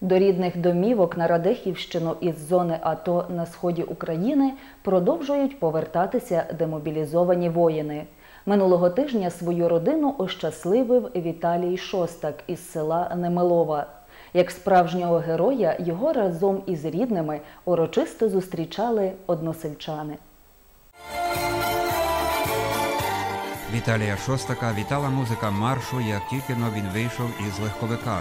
До рідних домівок на Радехівщину із зони АТО на сході України продовжують повертатися демобілізовані воїни. Минулого тижня свою родину ощасливив Віталій Шостак із села Немилова. Як справжнього героя його разом із рідними урочисто зустрічали односельчани. Віталія Шостака вітала музика маршу, як тільки но він вийшов із легковика.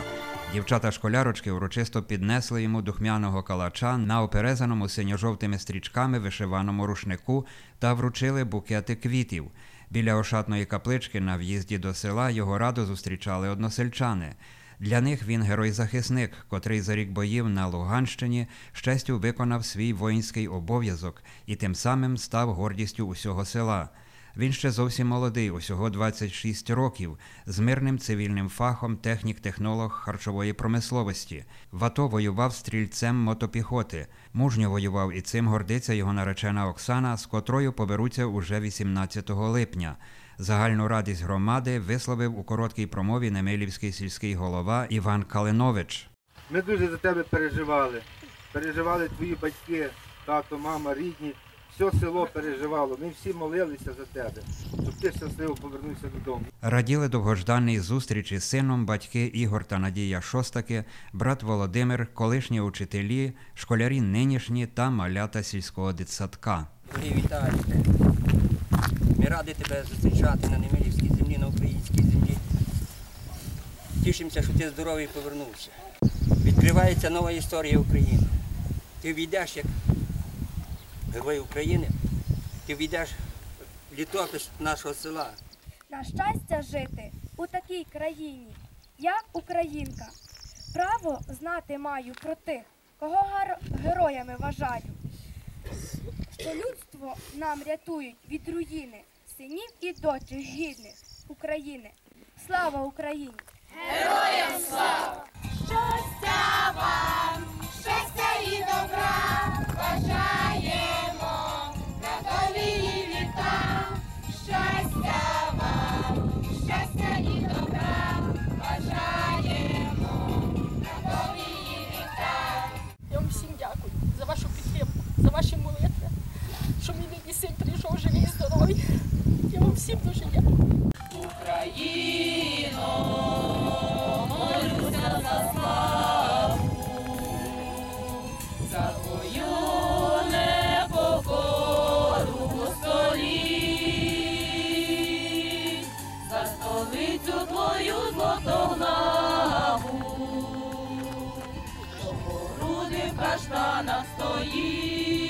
Дівчата-школярочки урочисто піднесли йому духмяного калача на оперезаному синьо-жовтими стрічками вишиваному рушнику та вручили букети квітів. Біля ошатної каплички на в'їзді до села його радо зустрічали односельчани. Для них він герой-захисник, котрий за рік боїв на Луганщині з честю виконав свій воїнський обов'язок і тим самим став гордістю усього села. Він ще зовсім молодий, усього 26 років, з мирним цивільним фахом технік-технолог харчової промисловості. В АТО воював стрільцем мотопіхоти. Мужньо воював і цим гордиться його наречена Оксана, з котрою поберуться уже 18 липня. Загальну радість громади висловив у короткій промові Немилівський сільський голова Іван Калинович. Ми дуже за тебе переживали. Переживали твої батьки, тато, мама, рідні. Все село переживало. Ми всі молилися за тебе, щоб ти щасливо повернувся додому. Раділи довгожданній зустрічі з сином батьки Ігор та Надія Шостаки, брат Володимир, колишні учителі, школярі нинішні та малята сільського дитсадка. Дорогий Віталік, ми раді тебе зустрічати на Немирівській землі, на українській землі. Тішимося, що ти здоровий повернувся. Відкривається нова історія України. Ти війдеш як герой України, ти війдеш в літопис нашого села. На щастя жити у такій країні. Я українка. Право знати маю про тих, кого гар- героями вважаю. Що людство нам рятують від руїни, синів і дочок гідних України. Слава Україні! Щастя за ваші молитви, що мій рідний син прийшов живий і здоровий. Я вам всім дуже дякую. Груди в каштанах стоїть.